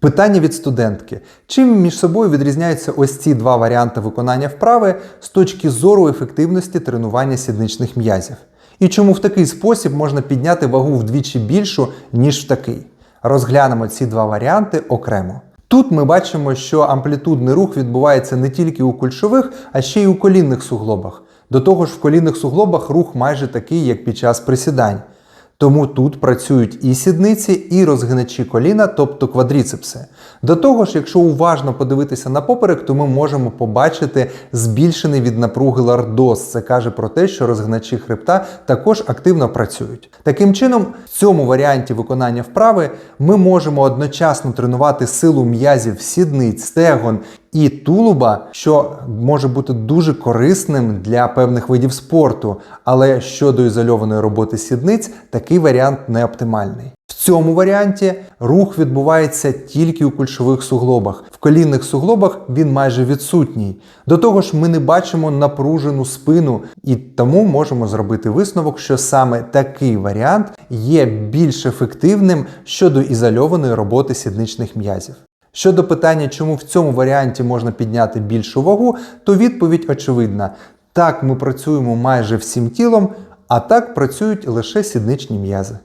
Питання від студентки: чим між собою відрізняються ось ці два варіанти виконання вправи з точки зору ефективності тренування сідничних м'язів? І чому в такий спосіб можна підняти вагу вдвічі більшу, ніж в такий? Розглянемо ці два варіанти окремо. Тут ми бачимо, що амплітудний рух відбувається не тільки у кульшових, а ще й у колінних суглобах. До того ж, в колінних суглобах рух майже такий, як під час присідань. Тому тут працюють і сідниці, і розгиначі коліна, тобто квадріцепси. До того ж, якщо уважно подивитися на поперек, то ми можемо побачити збільшений від напруги лордоз. Це каже про те, що розгиначі хребта також активно працюють. Таким чином, в цьому варіанті виконання вправи ми можемо одночасно тренувати силу м'язів сідниць, стегон і тулуба, що може бути дуже корисним для певних видів спорту. Але щодо ізольованої роботи сідниць, такий варіант не оптимальний. В цьому варіанті рух відбувається тільки у кульшових суглобах. В колінних суглобах він майже відсутній. До того ж, ми не бачимо напружену спину, і тому можемо зробити висновок, що саме такий варіант є більш ефективним щодо ізольованої роботи сідничних м'язів. Щодо питання, чому в цьому варіанті можна підняти більшу вагу, то відповідь очевидна. Так ми працюємо майже всім тілом, а так працюють лише сідничні м'язи.